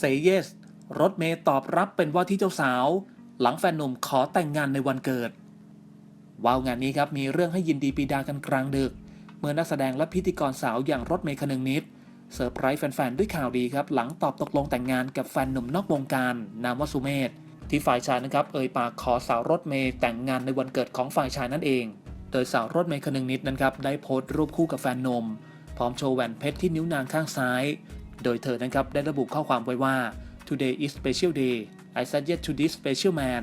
Say Yes รถเมย์ตอบรับเป็นว่าที่เจ้าสาว หลังแฟนหนุ่มขอแต่งงานในวันเกิด ว้าวงานนี้ครับมีเรื่องให้ยินดีปีดากันกลางดึก เมื่อนักแสดงและพิธีกรสาวอย่างรถเมย์คนึงนิดเซอร์ไพรส์แฟนๆด้วยข่าวดีครับหลังตอบตกลงแต่งงานกับแฟนหนุ่มนอกวงการ นามวสุเมธที่ฝ่ายชายนะครับเอ่ยปากขอสาวรถเมย์แต่งงานในวันเกิดของฝ่ายชายนั่นเอง โดยสาวรถเมย์คนึงนิดนั้นครับได้โพสต์รูปคู่กับแฟนหนุ่มพร้อมโชว์แหวนเพชรที่นิ้วนางข้างซ้าย โดยเธอนะครับได้ระบุข้อความไว้ว่า today is special day I said yes to this special man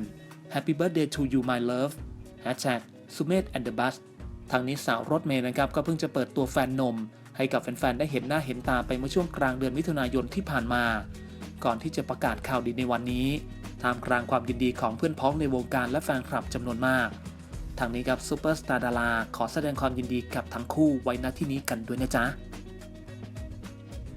happy birthday to you my love hashtag สุเมธ and the bus ทางนี้สาวรถเมย์นะครับก็เพิ่งจะเปิดตัวแฟนนม ให้กับแฟนๆได้เห็นหน้าเห็นตาไปเมื่อช่วงกลางเดือนมิถุนายนที่ผ่านมา ก่อนที่จะประกาศข่าวดีในวันนี้ท่ามกลางความยินดีของเพื่อนพ้องในวงการและแฟนคลับจำนวนมากทางนี้ครับซูเปอร์สตาร์ดาราขอแสดงความยินดีกับทั้งคู่ไว้ณที่นี้กันด้วยนะจ๊ะ